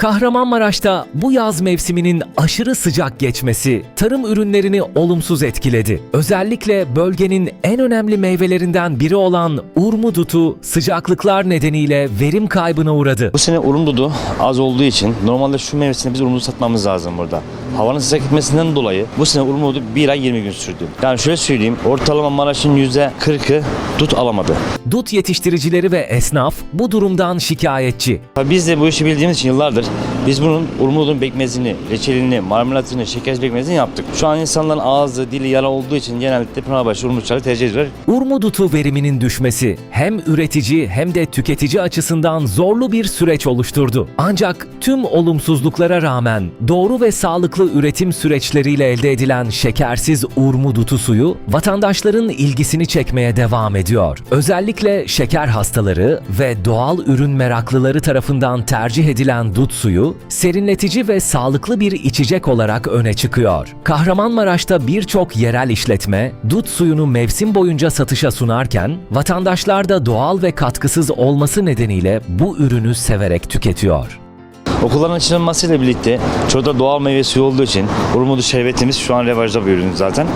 Kahramanmaraş'ta bu yaz mevsiminin aşırı sıcak geçmesi tarım ürünlerini olumsuz etkiledi. Özellikle bölgenin en önemli meyvelerinden biri olan urmudutu sıcaklıklar nedeniyle verim kaybına uğradı. Bu sene urum dudu az olduğu için normalde şu meyvesini biz urum dudu satmamız lazım burada. Havanın sıcak gitmesinden dolayı bu sene urum dudu 1 ay 20 gün sürdü. Yani şöyle söyleyeyim ortalama Maraş'ın %40'ı dut alamadı. Dut yetiştiricileri ve esnaf bu durumdan şikayetçi. Biz de bu işi bildiğimiz için yıllardır biz bunun urmudun bekmezini, reçelini, marmelatını, şeker bekmezini yaptık. Şu an insanların ağzı, dili yara olduğu için genellikle Pınarbaşı urmutçaları tercih ediyorlar. Urmudutu veriminin düşmesi hem üretici hem de tüketici açısından zorlu bir süreç oluşturdu. Ancak tüm olumsuzluklara rağmen doğru ve sağlıklı üretim süreçleriyle elde edilen şekersiz urmudutu suyu vatandaşların ilgisini çekmeye devam ediyor. Özellikle şeker hastaları ve doğal ürün meraklıları tarafından tercih edilen dut suyu serinletici ve sağlıklı bir içecek olarak öne çıkıyor. Kahramanmaraş'ta birçok yerel işletme dut suyunu mevsim boyunca satışa sunarken vatandaşlar da doğal ve katkısız olması nedeniyle bu ürünü severek tüketiyor. Okulların açılmasıyla birlikte çoğu doğal meyve suyu olduğu için urmudu şerbetimiz şu an revajda bir ürün zaten.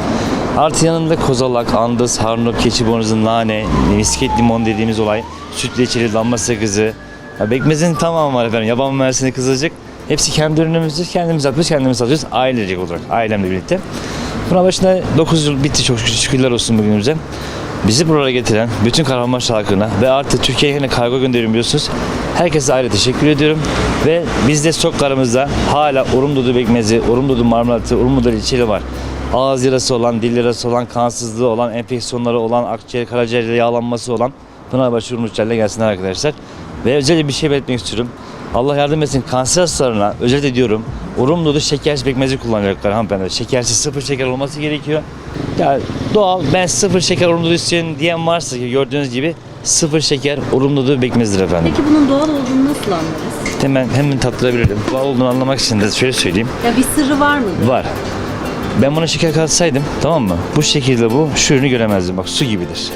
Artı yanında kozalak, andız, harnut, keçi bonuzu, nane, misket limon dediğimiz olay, süt reçeli, damla sakızı, ya bekmezin tamamı var efendim. Yaban mersini, kızılcık. Hepsi kendi ürünümüzdür. Kendimiz yapıyoruz, kendimiz satıyoruz. Ailecek olarak, ailemle birlikte. Buna başına 9 yıl bitti çok şükür, şükürler olsun bugünümüze. Bizi buraya getiren bütün Kahramanmaraş halkına ve artık Türkiye'ye kargo gönderiyorum biliyorsunuz. Herkese ayrı teşekkür ediyorum. Ve bizde stoklarımızda hala urum dudu bekmezi, urum dudu marmelatı, urum dudu reçeli var. Ağız yarası olan, dil yarası olan, kansızlığı olan, enfeksiyonları olan, akciğer, karaciğerde yağlanması olan Pınarbaşı Urmuşçay'la gelsinler arkadaşlar. Ve özellikle bir şey belirtmek istiyorum. Allah yardım etsin kanser hastalarına özellikle diyorum urum dudu şekersiz pekmezi kullanacaklar hanımefendi. Şekersiz sıfır şeker olması gerekiyor. Ya doğal ben sıfır şeker urum dudu istiyorum diyen varsa ki gördüğünüz gibi sıfır şeker urum dudu pekmezdir efendim. Peki bunun doğal olduğunu nasıl anlarız? Hemen hemen tattırabilirim. Doğal olduğunu anlamak için de şöyle söyleyeyim. Ya bir sırrı var mı? Var. Ben buna şeker katsaydım tamam mı? Bu şekilde bu şu ürünü göremezdim. Bak su gibidir.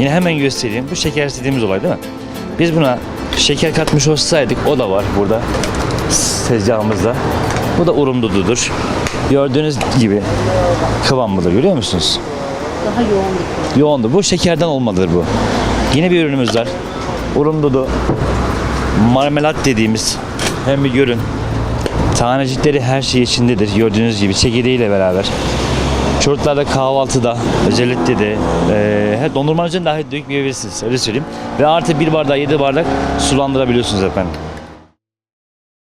Yine hemen göstereyim. Bu şeker istediğimiz olay değil mi? Biz buna şeker katmış olsaydık o da var burada tezgahımızda. Bu da urum dududur. Gördüğünüz gibi kıvamlıdır görüyor musunuz? Daha yoğun bir kıvam. Yoğundur. Bu şekerden olmalıdır bu. Yine bir ürünümüz var. Urum dudu. Marmelat dediğimiz hem bir görün. Tanecikleri her şey içindedir. Gördüğünüz gibi çekirdeğiyle beraber. Çocuklarda kahvaltıda özellikle de e, her dondurmanın üzerine dahi dökmeyebilirsiniz. Öyle söyleyeyim. Ve artı bir bardağı yedi bardak sulandırabiliyorsunuz efendim.